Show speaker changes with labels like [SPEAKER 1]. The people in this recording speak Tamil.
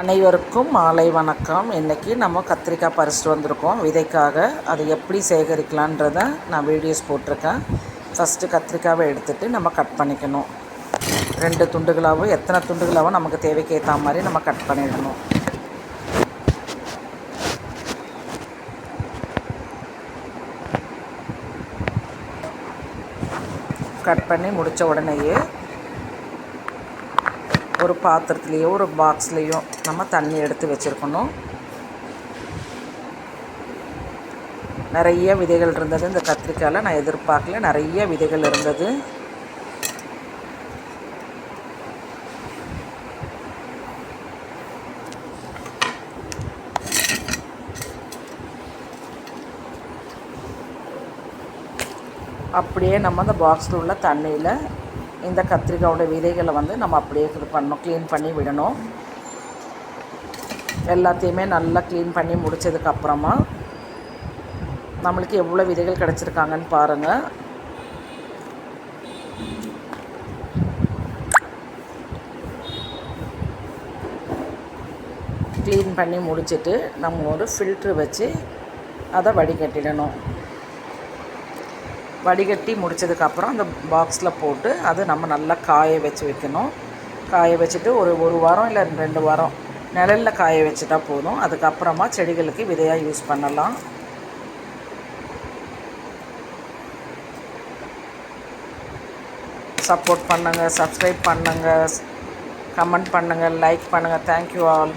[SPEAKER 1] அனைவருக்கும் மாலை வணக்கம். இன்றைக்கி நம்ம கத்திரிக்காய் பறிச்சிட்டு வந்திருக்கோம். விதைக்காக அதை எப்படி சேகரிக்கலான்றத நான் வீடியோஸ் போட்டிருக்கேன். ஃபஸ்ட்டு கத்திரிக்காவை எடுத்துகிட்டு நம்ம கட் பண்ணிக்கணும். ரெண்டு துண்டுகளாகவும் எத்தனை துண்டுகளாகவும் நமக்கு தேவைக்கு ஏற்ற மாதிரி நம்ம கட் பண்ணிடணும். கட் பண்ணி முடித்த உடனேயே ஒரு பாத்திரத்துலேயோ ஒரு பாக்ஸ்லேயோ நம்ம தண்ணி எடுத்து வச்சுருக்கணும். நிறைய விதைகள் இருந்தது. இந்த கத்திரிக்காயில் நான் எதிர்பார்க்கல. நிறைய விதைகள் இருந்தது. அப்படியே நம்ம அந்த பாக்ஸில் உள்ள தண்ணியில் இந்த கத்திரிக்காயோட விதைகளை வந்து நம்ம அப்படியே இது பண்ணணும் க்ளீன் பண்ணி விடணும். எல்லாத்தையுமே நல்லா க்ளீன் பண்ணி முடித்ததுக்கப்புறமா நம்மளுக்கு எவ்வளோ விதைகள் கிடச்சிருக்காங்கன்னு பாருங்கள் க்ளீன் பண்ணி முடிச்சுட்டு நம்ம ஒரு ஃபில்ட்ரு வச்சு அதை வடிகட்டிடணும். வடிகட்டி முடித்ததுக்கப்புறம் அந்த பாக்ஸில் போட்டு அது நம்ம நல்லா காய வச்சு வைக்கணும். காய வச்சுட்டு ஒரு ஒரு வாரம் இல்லை ரெண்டு வாரம் நிழலில் காய வச்சுட்டா போதும். அதுக்கப்புறமா செடிகளுக்கு விதையாக யூஸ் பண்ணலாம். சப்போர்ட் பண்ணுங்கள் சப்ஸ்கிரைப் பண்ணுங்கள் கமெண்ட் பண்ணுங்கள் லைக் பண்ணுங்கள் தேங்க்யூ ஆல்